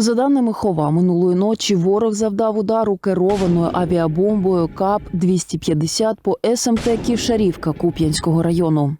За даними Хова, минулої ночі ворог завдав удару керованою авіабомбою КАП 250 по СМТ Ківшарівка Куп'янського району.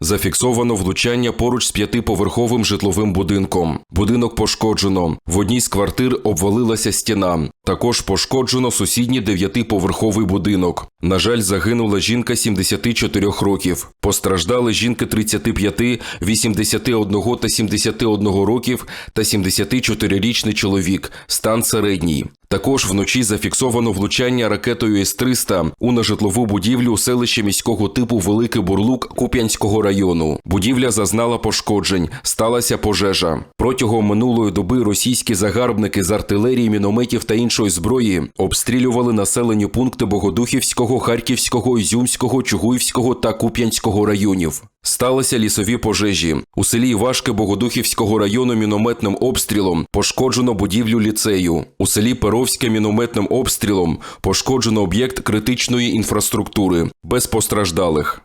Зафіксовано влучання поруч з п'ятиповерховим житловим будинком. Будинок пошкоджено. В одній з квартир обвалилася стіна. Також пошкоджено сусідній дев'ятиповерховий будинок. На жаль, загинула жінка 74 років. Постраждали жінки 35, 81 та 71 років та 74-річний чоловік. Стан середній. Також вночі зафіксовано влучання ракетою С-300 у нежитлову будівлю у селищі міського типу Великий Бурлук Куп'янського району. Будівля зазнала пошкоджень, сталася пожежа. Протягом минулої доби російські загарбники з артилерії, мінометів та іншої зброї обстрілювали населені пункти Богодухівського, Харківського, Ізюмського, Чугуївського та Куп'янського районів. Сталися лісові пожежі. У селі Івашки Богодухівського району мінометним обстрілом пошкоджено будівлю ліцею. У селі Перовське мінометним обстрілом пошкоджено об'єкт критичної інфраструктури без постраждалих.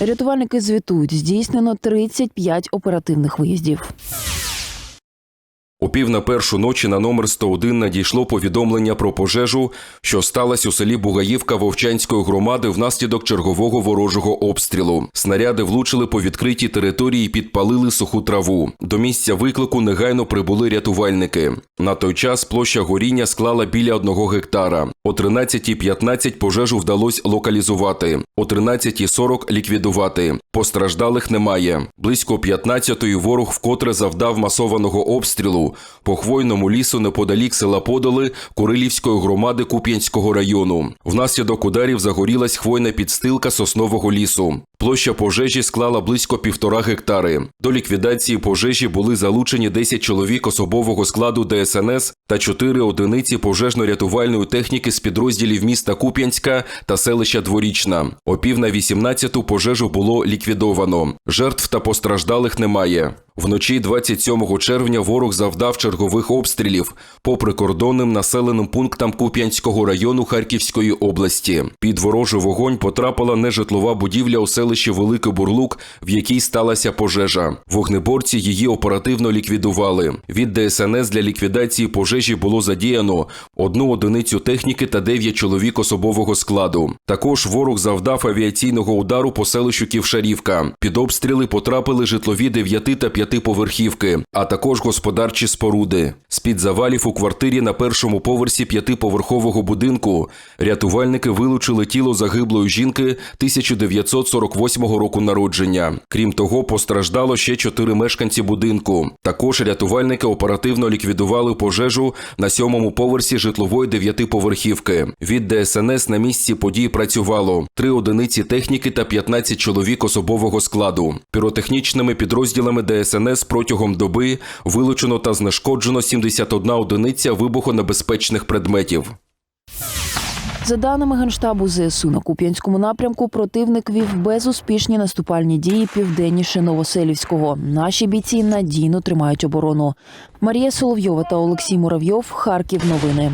Рятувальники звітують, здійснено 35 оперативних виїздів. У пів на першу ночі на номер 101 надійшло повідомлення про пожежу, що сталася у селі Бугаївка Вовчанської громади внаслідок чергового ворожого обстрілу. Снаряди влучили по відкритій території і підпалили суху траву. До місця виклику негайно прибули рятувальники. На той час площа горіння склала біля одного гектара. О 13.15 пожежу вдалося локалізувати. О 13.40 ліквідувати. Постраждалих немає. Близько 15-ї ворог вкотре завдав масованого обстрілу по хвойному лісу неподалік села Подоли Курилівської громади Куп'янського району. Внаслідок ударів загорілась хвойна підстилка соснового лісу. Площа пожежі склала близько півтора гектари. До ліквідації пожежі були залучені 10 чоловік особового складу ДСНС та 4 одиниці пожежно-рятувальної техніки з підрозділів міста Куп'янська та селища Дворічна. О пів на 18-ту пожежу було ліквідовано. Жертв та постраждалих немає. Вночі 27 червня ворог завдав чергових обстрілів по прикордонним населеним пунктам Куп'янського району Харківської області. Під ворожий вогонь потрапила нежитлова будівля у селищі Великий Бурлук, в якій сталася пожежа. Вогнеборці її оперативно ліквідували. Від ДСНС для ліквідації пожежі було задіяно одну одиницю техніки та дев'ять чоловік особового складу. Також ворог завдав авіаційного удару по селищу Ківшарівка. Під обстріли потрапили житлові дев'яти та п'ятиповерхівки, а також господарчі споруди. З-під завалів у квартирі на першому поверсі п'ятиповерхового будинку рятувальники вилучили тіло загиблої жінки 1948 року народження. Крім того, постраждало ще чотири мешканці будинку. Також рятувальники оперативно ліквідували пожежу на сьомому поверсі житлової дев'ятиповерхівки. Від ДСНС на місці подій працювало три одиниці техніки та 15 чоловік особового складу. Піротехнічними підрозділами ДСНС протягом доби вилучено та знешкоджено 71 одиниця вибухонебезпечних предметів. За даними Генштабу ЗСУ на Куп'янському напрямку, противник вів безуспішні наступальні дії південніше Новоселівського. Наші бійці надійно тримають оборону. Марія Соловйова та Олексій Муравйов. Харків. Новини.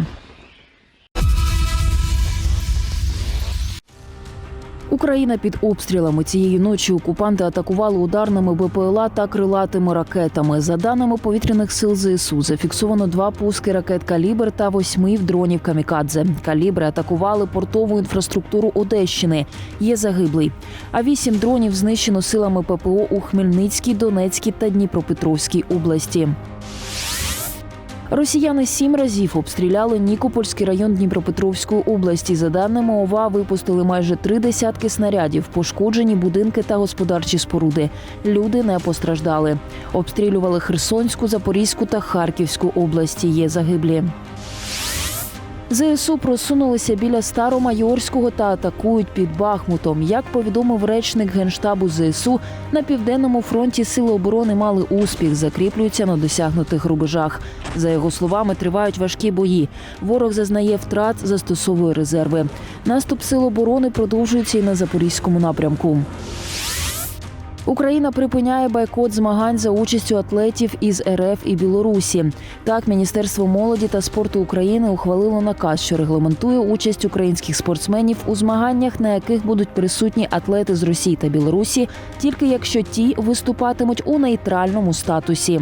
Україна під обстрілами цієї ночі окупанти атакували ударними БПЛА та крилатими ракетами. За даними повітряних сил ЗСУ, зафіксовано два пуски ракет Калібр та восьми дронів Камікадзе. Калібри атакували портову інфраструктуру Одещини. Є загиблий. А вісім дронів знищено силами ППО у Хмельницькій, Донецькій та Дніпропетровській області. Росіяни сім разів обстріляли Нікопольський район Дніпропетровської області. За даними ОВА, випустили майже три десятки снарядів, пошкоджені будинки та господарчі споруди. Люди не постраждали. Обстрілювали Херсонську, Запорізьку та Харківську області. Є загиблі. ЗСУ просунулися біля Старомайорського та атакують під Бахмутом. Як повідомив речник генштабу ЗСУ, на південному фронті сили оборони мали успіх, закріплюються на досягнутих рубежах. За його словами, тривають важкі бої. Ворог зазнає втрат, застосовує резерви. Наступ сил оборони продовжується і на запорізькому напрямку. Україна припиняє бойкот змагань за участю атлетів із РФ і Білорусі. Так, Міністерство молоді та спорту України ухвалило наказ, що регламентує участь українських спортсменів у змаганнях, на яких будуть присутні атлети з Росії та Білорусі, тільки якщо ті виступатимуть у нейтральному статусі.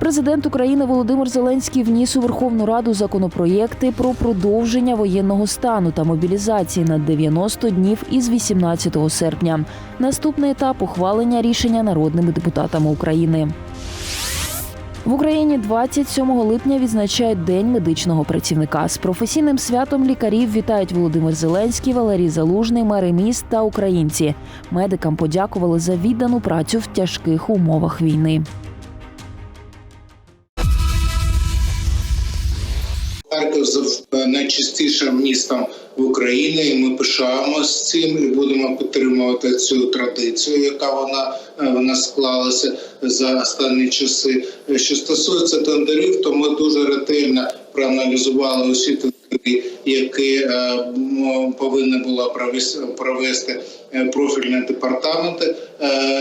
Президент України Володимир Зеленський вніс у Верховну Раду законопроєкти про продовження воєнного стану та мобілізації на 90 днів із 18 серпня. Наступний етап ухвалення рішення народними депутатами України. В Україні 27 липня відзначають День медичного працівника. З професійним святом лікарів вітають Володимир Зеленський, Валерій Залужний, мери міст та українці. Медикам подякували за віддану працю в тяжких умовах війни. Харків найчастішим містом в Україні, і ми пишаємося цим і будемо підтримувати цю традицію, яка вона е, вона склалася за останні часи. Е, Що стосується тендерів, то ми дуже ретельно проаналізували усі тендери, які повинна м, була провести, е, профільні департаменти.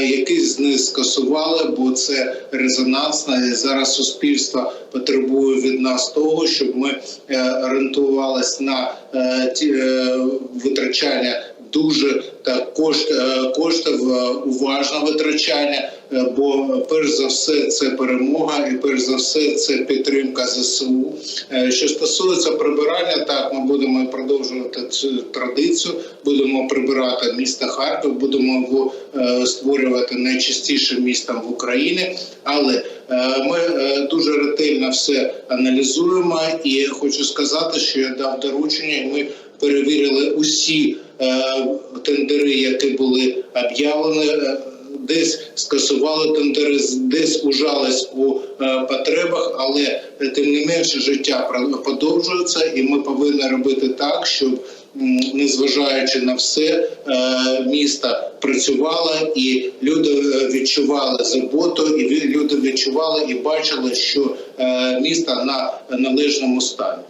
які з них скасували, бо це резонансно. І зараз суспільство потребує від нас того, щоб ми е, орієнтувалися на е, ті е, витрачання дуже та кошт, е, коштів е, уважне витрачання. е, Бо перш за все це перемога, і перш за все це підтримка ЗСУ. Е, Що стосується прибирання, так ми будемо продовжувати цю традицію. Будемо прибирати місто Харків, будемо його е, створювати найчастішим містом в Україні. Але е, ми е, дуже ретельно все аналізуємо, і хочу сказати, що я дав доручення. Ми перевірили усі е, тендери, які були об'явлені. е, Десь скасували тендери, десь ужались у е, потребах, але е, тим не менше життя про- продовжується, і ми повинні робити так, щоб незважаючи на все, е, місто працювало, і люди е, відчували заботу, і люди відчували і бачили, що е, місто на належному стані.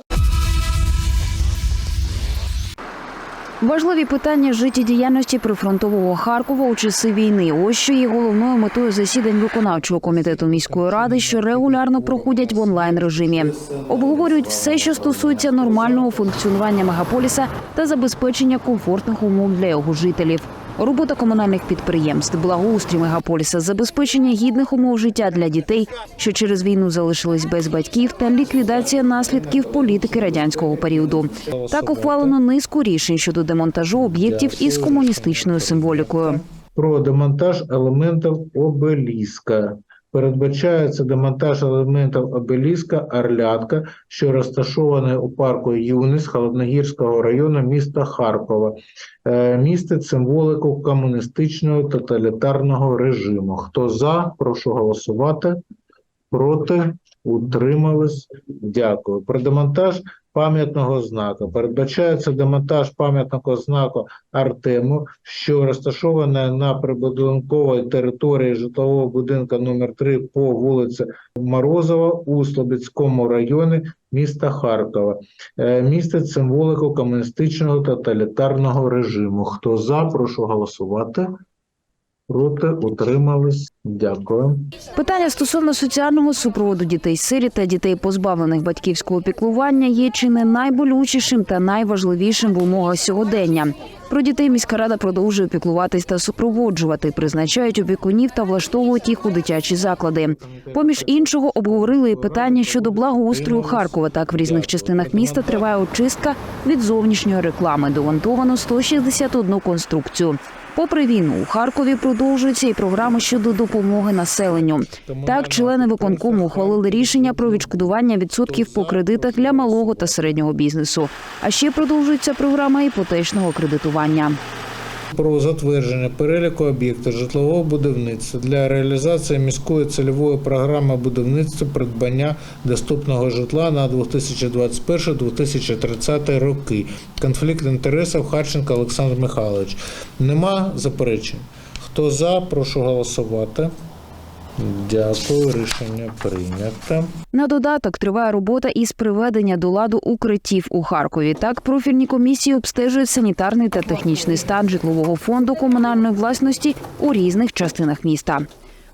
Важливі питання життєдіяльності прифронтового Харкова у часи війни. Ось що є головною метою засідань виконавчого комітету міської ради, що регулярно проходять в онлайн режимі. Обговорюють все, що стосується нормального функціонування мегаполіса та забезпечення комфортних умов для його жителів. Робота комунальних підприємств, благоустрій мегаполіса, забезпечення гідних умов життя для дітей, що через війну залишились без батьків, та ліквідація наслідків політики радянського періоду. Так ухвалено низку рішень щодо демонтажу об'єктів із комуністичною символікою. про демонтаж елементів обеліска. Передбачається демонтаж елементів обеліска Орлятка, що розташований у парку Юніс Холодногірського району міста Харкова. Е, Містить символику комуністичного тоталітарного режиму. Хто за, прошу голосувати. Проти, утримались. Дякую. Про демонтаж пам'ятного знаку. Передбачається демонтаж пам'ятного знаку Артему, що розташоване на прибудинковій території житлового будинку номер 3 по вулиці Морозова у Слобідському районі міста Харкова. Е, Містить символику комуністичного тоталітарного режиму. Хто за, прошу голосувати. Проти, утримались. Дякую. Питання стосовно соціального супроводу дітей сиріт та дітей, позбавлених батьківського піклування, є чи не найболючішим та найважливішим в умовах сьогодення. Про дітей міська рада продовжує піклуватись та супроводжувати, призначають опікунів та влаштовують їх у дитячі заклади. Поміж іншого обговорили і питання щодо благоустрою Харкова. Так в різних частинах міста триває очистка від зовнішньої реклами. Довантовано 161 конструкцію. Попри війну, у Харкові продовжуються і програми щодо допомоги населенню. Так, члени виконкому ухвалили рішення про відшкодування відсотків по кредитах для малого та середнього бізнесу. А ще продовжується програма іпотечного кредитування. Про затвердження переліку об'єктів житлового будівництва для реалізації міської цільової програми будівництва придбання доступного житла на 2021-2030 роки. Конфлікт інтересів Харченко Олександр Михайлович. Нема заперечень. Хто за, прошу голосувати. Дякую, рішення прийнято. На додаток триває робота із приведення до ладу укриттів у Харкові. Так, профільні комісії обстежують санітарний та технічний стан житлового фонду комунальної власності у різних частинах міста.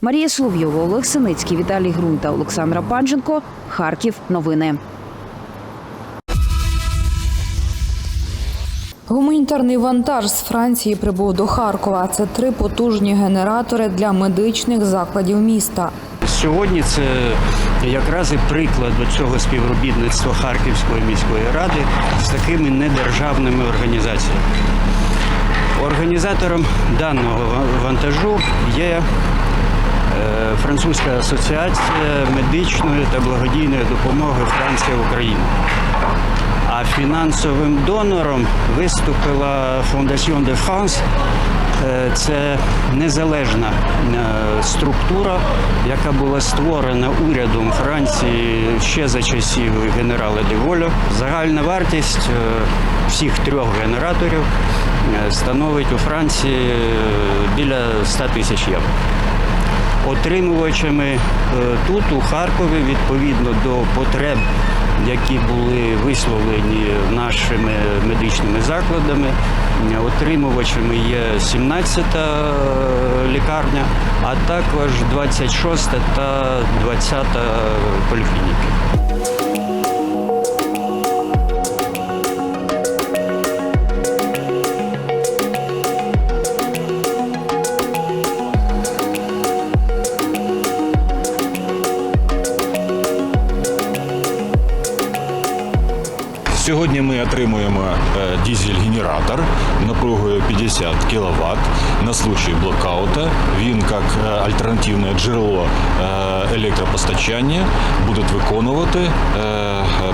Марія Соловйова, Олег Синицький, Віталій Грунта, Олександра Панченко. Харків. Новини. Гуманітарний вантаж з Франції прибув до Харкова. Це три потужні генератори для медичних закладів міста. Сьогодні це якраз і приклад цього співробітництва Харківської міської ради з такими недержавними організаціями. Організатором даного вантажу є е, Французька асоціація медичної та благодійної допомоги Франція Україна. А фінансовим донором виступила Fondation de France. Е, Це незалежна е, структура, яка була створена урядом Франції ще за часів генерала Деголя. Загальна вартість е, всіх трьох генераторів становить у Франції біля 100 тисяч євро отримувачами тут, у Харкові, відповідно до потреб, які були висловлені нашими медичними закладами. е, Отримувачами є 17-та лікарня, а також 26-та та 20-та поліклініки. Отримуємо е, дизель-генератор напругою 50 кВт на случай блокаута. Він як е, альтернативне джерело е, електропостачання буде виконувати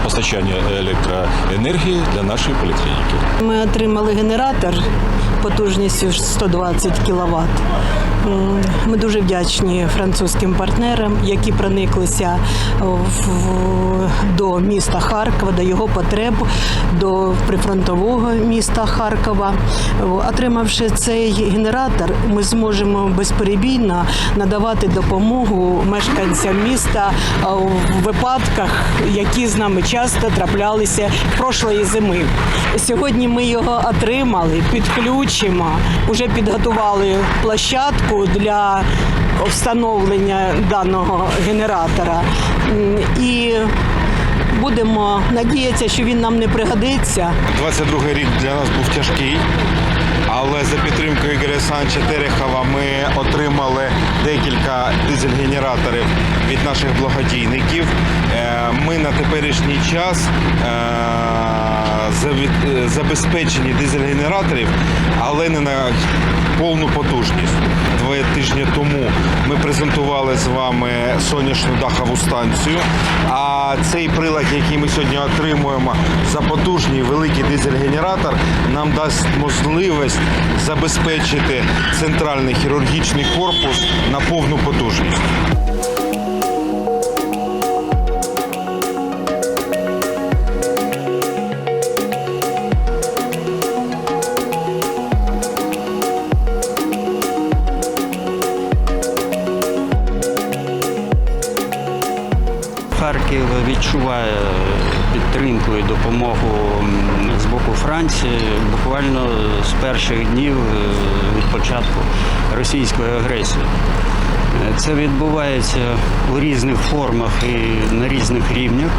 постачання електроенергії для нашої поліклініки. Ми отримали генератор потужністю 120 кВт. Ми дуже вдячні французьким партнерам, які прониклися в- до міста Харкова, до його потреб, до прифронтового міста Харкова. Отримавши цей генератор, ми зможемо безперебійно надавати допомогу мешканцям міста в випадках, які з нами часто траплялися прошлої зими. Сьогодні ми його отримали, підключимо, вже підготували площадку для встановлення даного генератора. І будемо надіятися, що він нам не пригодиться. 22-й рік для нас був тяжкий, але за підтримкою Ігоря Санча Терехова ми отримали декілька дизель-генераторів від наших благодійників. Е, Ми на теперішній час е, забезпечені дизель-генераторів, але не на повну потужність. Два тижні тому ми презентували з вами сонячну дахову станцію. А цей прилад, який ми сьогодні отримуємо за потужний великий дизель-генератор, нам дасть можливість забезпечити центральний хірургічний корпус на повну потужність. Харків відчуває підтримку і допомогу з боку Франції буквально з перших днів е, від початку російської агресії. Це відбувається у різних формах і на різних рівнях.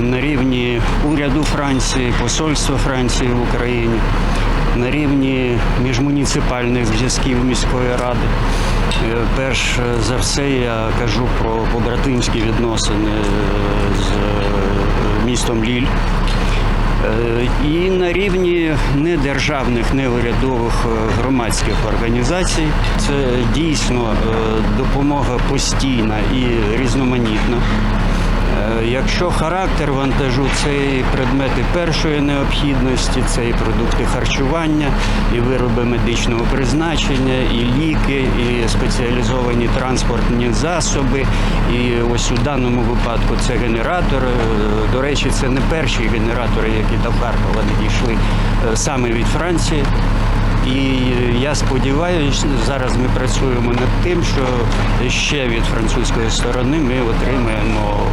На рівні уряду Франції, посольства Франції в Україні, на рівні міжмуніципальних зв'язків міської ради. Е, Перш за все я кажу про побратимські відносини е, з е, містом Ліль. І на рівні недержавних, неурядових громадських організацій це дійсно допомога постійна і різноманітна. Е, Якщо характер вантажу це і предмети першої необхідності, це і продукти харчування, і вироби медичного призначення, і ліки, і спеціалізовані транспортні засоби. І ось у даному випадку це генератор. Е, До речі, це не перші генератори, які до Харкова надійшли е, саме від Франції. І я сподіваюся, зараз ми працюємо над тим, що ще від французької сторони ми отримаємо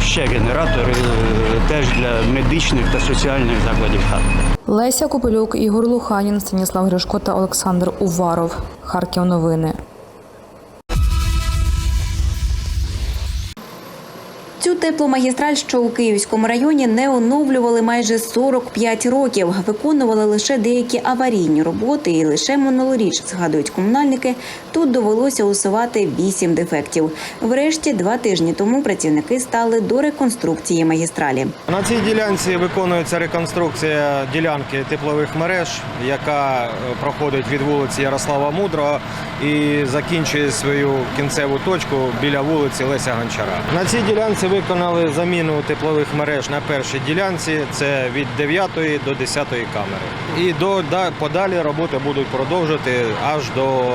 ще генератори е, теж для медичних та соціальних закладів Харкова. Леся Копилюк, Ігор Луханін, Станіслав Гришко та Олександр Уваров. Харків новини. Тепломагістраль, що у Київському районі, не оновлювали майже 45 років. Виконували лише деякі аварійні роботи, і лише минулоріч, згадують комунальники, тут довелося усувати 8 дефектів. Врешті, два тижні тому працівники стали до реконструкції магістралі. На цій ділянці виконується реконструкція ділянки теплових мереж, яка е, проходить від вулиці Ярослава Мудрого і закінчує свою кінцеву точку біля вулиці Леся Гончара. На цій ділянці виконали заміну теплових мереж на першій ділянці. Це від 9 до 10 камери. І до да- подалі роботи будуть продовжувати аж до,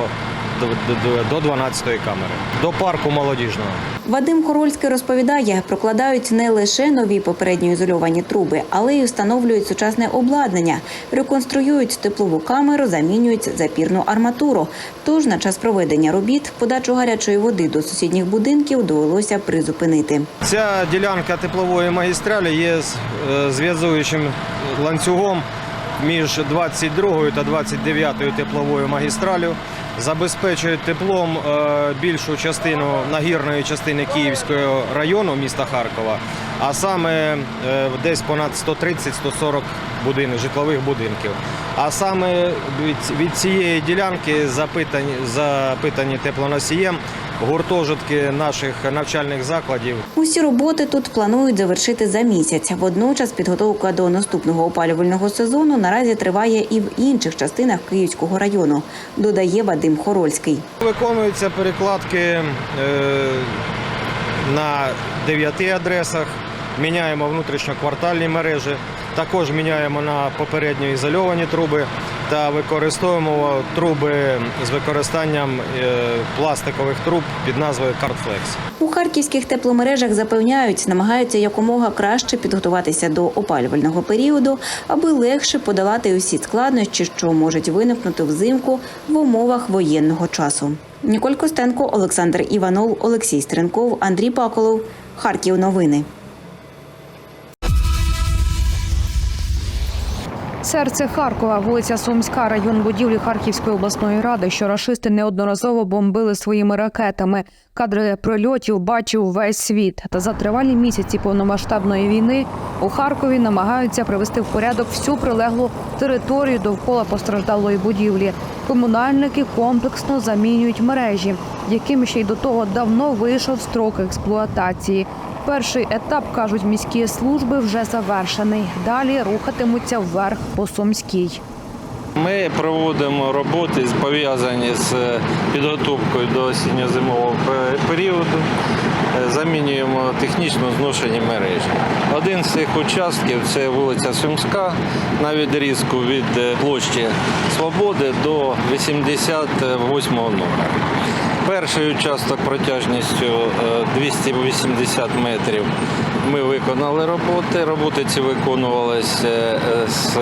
до, до, до 12 камери, до парку молодіжного. Вадим Хорольський розповідає, прокладають не лише нові попередньо ізольовані труби, але й встановлюють сучасне обладнання, реконструюють теплову камеру, замінюють запірну арматуру. Тож на час проведення робіт подачу гарячої води до сусідніх будинків довелося призупинити. Ця ділянка теплової магістралі є з- е, зв'язуючим ланцюгом між 22 та 29 тепловою магістралю. Забезпечує теплом е, більшу частину нагірної частини Київського району міста Харкова, а саме е, десь понад 130-140 будинків, житлових будинків. А саме від, від цієї ділянки запитані, запитані теплоносієм гуртожитки наших навчальних закладів Усі роботи тут планують завершити за місяць. Водночас підготовка до наступного опалювального сезону наразі триває і в інших частинах Київського району, додає Вадим Хорольський. Виконуються перекладки е, на дев'яти адресах, міняємо внутрішньоквартальні мережі, також міняємо на попередньо ізольовані труби та використовуємо труби з використанням е, пластикових труб під назвою Cardflex. У харківських тепломережах запевняють, намагаються якомога краще підготуватися до опалювального періоду, аби легше подолати усі складнощі, що можуть виникнути взимку в умовах воєнного часу. Ніколь Костенко, Олександр Іванов, Олексій Стренков, Андрій Паколов. Харків новини. Серце Харкова, вулиця Сумська, район будівлі Харківської обласної ради, що рашисти неодноразово бомбили своїми ракетами. Кадри прильотів бачив весь світ. Та за тривалі місяці повномасштабної війни у Харкові намагаються привести в порядок всю прилеглу територію довкола постраждалої будівлі. Комунальники комплексно замінюють мережі, яким ще й до того давно вийшов строк експлуатації. Перший етап кажуть міські служби вже завершений. Далі рухатимуться вверх по Сумській. Ми проводимо роботи пов'язані з підготовкою до осінньо-зимового періоду. Е, Замінюємо технічно зношені мережі. Один з цих участків це вулиця Сумська на відрізку від е, площі Свободи до 88 номера. Перший участок протяжністю е, 280 метрів. Ми виконали роботи. Роботи ці виконувалися е, з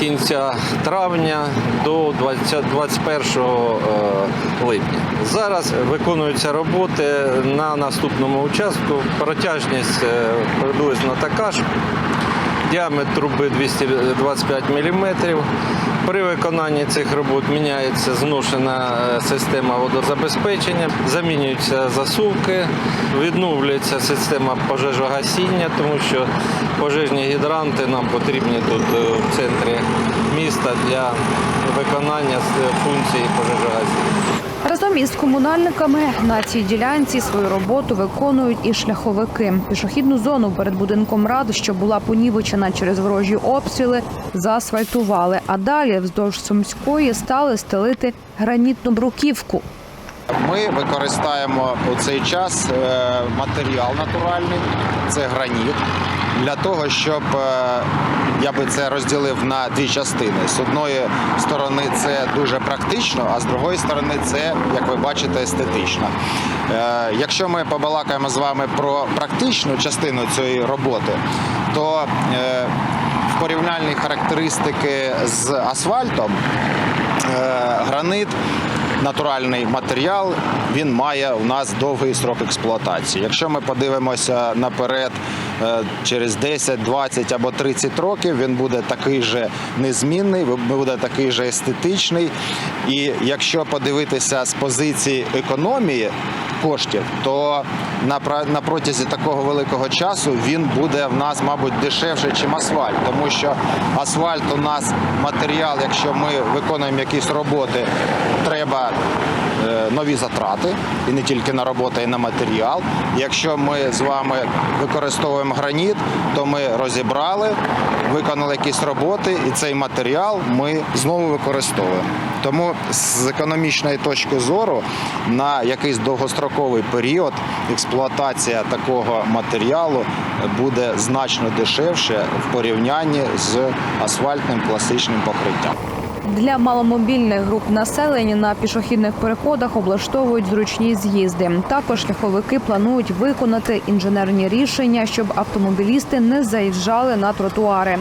кінця травня до 20 21 е, липня. Зараз виконуються роботи на наступному участку. Протяжність е, приблизно така ж. Діаметр труби 225 мм. При виконанні цих робот міняється зношена е, система водозабезпечення, замінюються засувки, відновлюється система пожежогасіння, тому що пожежні гідранти нам потрібні тут е, в центрі міста для виконання е, функції пожежогасіння. Разом із комунальниками на цій ділянці свою роботу виконують і шляховики. Пішохідну зону перед будинком рад, що була понівечена через ворожі обстріли, заасфальтували. А далі вздовж сумської стали стелити гранітну бруківку. Ми використаємо у цей час е, матеріал натуральний, це граніт, для того, щоб е, я би це розділив на дві частини. З одної сторони це дуже практично, а з другої сторони це, як ви бачите, естетично. Е, Якщо ми побалакаємо з вами про практичну частину цієї роботи, то е, в порівняльні характеристики з асфальтом, е, гранит натуральний матеріал, він має у нас довгий срок експлуатації. Якщо ми подивимося наперед через 10, 20 або 30 років, він буде такий же незмінний, буде такий же естетичний. І якщо подивитися з позиції економії коштів, то на, протязі такого великого часу він буде в нас, мабуть, дешевше, ніж асфальт, тому що асфальт у нас матеріал, якщо ми виконуємо якісь роботи, треба е, нові затрати, і не тільки на роботу, і на матеріал. Якщо ми з вами використовуємо граніт, то ми розібрали, виконали якісь роботи, і цей матеріал ми знову використовуємо. Тому з економічної точки зору на якийсь довгостроковий період експлуатація такого матеріалу буде значно дешевше в порівнянні з асфальтним класичним покриттям. Для маломобільних груп населення на пішохідних переходах облаштовують зручні з'їзди. Також шляховики планують виконати інженерні рішення, щоб автомобілісти не заїжджали на тротуари.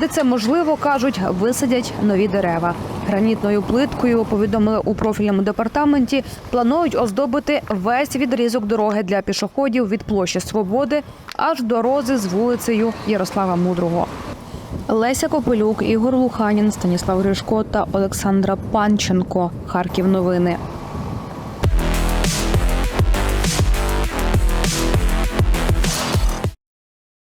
Де це можливо, кажуть, висадять нові дерева. Гранітною плиткою повідомили у профільному департаменті. Планують оздобити весь відрізок дороги для пішоходів від площі Свободи аж до рози з вулицею Ярослава Мудрого. Леся Копилюк, Ігор Луханін, Станіслав Гришко та Олександра Панченко. Харків новини.